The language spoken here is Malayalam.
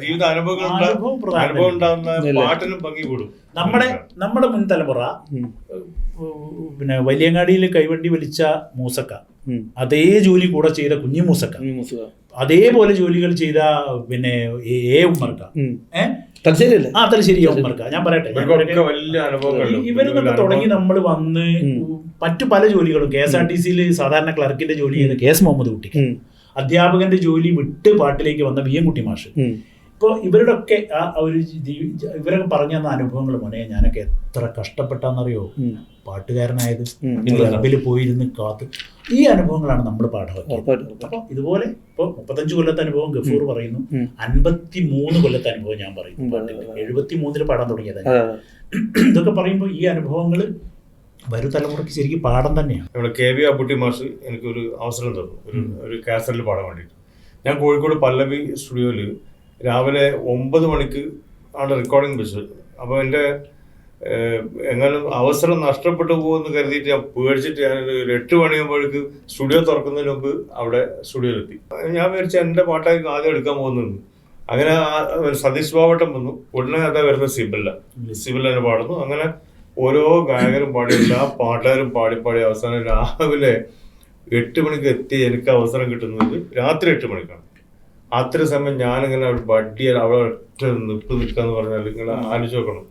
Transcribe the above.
ജീവിത അനുഭവങ്ങൾ അനുഭവം ഉണ്ടാകുന്ന പാട്ടിനും നമ്മുടെ നമ്മുടെ മുൻ തലമുറ പിന്നെ വലിയങ്ങാടിയിൽ കൈവണ്ടി വലിച്ച മൂസക്ക അതേ ജോലി കൂടെ ചെയ്ത കുഞ്ഞു മൂസക്ക അതേപോലെ ജോലികൾ ചെയ്ത പിന്നെ എ- ഉമ്മർക്ക ആ തലശ്ശേരി ഉമ്മർക്ക. ഞാൻ പറയട്ടെ ഇവർ നമ്മൾ തുടങ്ങി നമ്മൾ വന്ന്. മറ്റു പല ജോലികളും. കെ എസ് ആർ ടി സിയിൽ സാധാരണ ക്ലർക്കിന്റെ ജോലി ചെയ്ത കെ എസ് മുഹമ്മദ് കുട്ടി. അധ്യാപകന്റെ ജോലി വിട്ട് പാട്ടിലേക്ക് വന്ന വി എം കുട്ടി മാഷ്. ഇപ്പോൾ ഇവരുടെ ഒക്കെ ആ ഒരു ഇവരൊക്കെ പറഞ്ഞു തന്ന അനുഭവങ്ങൾ മോനെ ഞാനൊക്കെ എത്ര കഷ്ടപ്പെട്ടാന്നറിയോ. പാട്ടുകാരനായത്. ക്ലബിൽ പോയിരുന്ന് കാത്ത് ഈ അനുഭവങ്ങളാണ് നമ്മൾ പാഠമാക്കിയത് ഉറപ്പായിട്ടും. അപ്പോൾ ഇതുപോലെ ഇപ്പോൾ മുപ്പത്തഞ്ച് കൊല്ലത്തെ അനുഭവം ഗഫൂർ പറയുന്നു. അൻപത്തി മൂന്ന് കൊല്ലത്തെ അനുഭവം ഞാൻ പറയുന്നു. പാട്ടിൽ എഴുപത്തി മൂന്നിൽ പാടാൻ തുടങ്ങിയത് അതെ, അതെ. ഇതൊക്കെ പറയുമ്പോൾ ഈ അനുഭവങ്ങൾ വരും തലമുറയ്ക്ക് ശരിക്കും പാഠം തന്നെയാണ് ഇവിടെ കെ വി അബുട്ടി മാഷ് എനിക്കൊരു അവസരം തന്നു ഒരു ഒരു കാസറ്റിൽ പാടാൻ വേണ്ടിയിട്ട് ഞാൻ കോഴിക്കോട് പല്ലവി സ്റ്റുഡിയോയിൽ രാവിലെ ഒമ്പത് മണിക്ക് ആണ് റെക്കോർഡിംഗ് വെച്ചത്. അപ്പോൾ എന്റെ എങ്ങനെ അവസരം നഷ്ടപ്പെട്ടു പോകുമെന്ന് കരുതിയിട്ട് ഞാൻ പേടിച്ചിട്ട് ഞാൻ ഒരു എട്ട് മണിയാകുമ്പോഴേക്ക് സ്റ്റുഡിയോ തുറക്കുന്നതിന് മുമ്പ് അവിടെ സ്റ്റുഡിയോയിലെത്തി ഞാൻ വിചാരിച്ച എന്റെ പാട്ടായിരിക്കും ആദ്യം എടുക്കാൻ പോകുന്നത്. അങ്ങനെ സതീഷ് ബാവട്ടം വന്നു. ഉടനെ അതാ വരുന്നത് സിബില്ല. സിബിൽ തന്നെ പാടുന്നു. അങ്ങനെ ഓരോ ഗായകരും പാടി എല്ലാ പാട്ടുകാരും പാടി പാടി അവസാനം രാവിലെ എട്ട് മണിക്ക് എത്തി എനിക്ക് അവസരം കിട്ടുന്നത് രാത്രി എട്ട് മണിക്കാണ്. അത്ര സമയം ഞാനിങ്ങനെ വട്ടിയാൽ അവിടെ ഒറ്റ നിപ്പ് നിൽക്കാന്ന് പറഞ്ഞാൽ നിങ്ങൾ ആലോചിച്ച് നോക്കണം.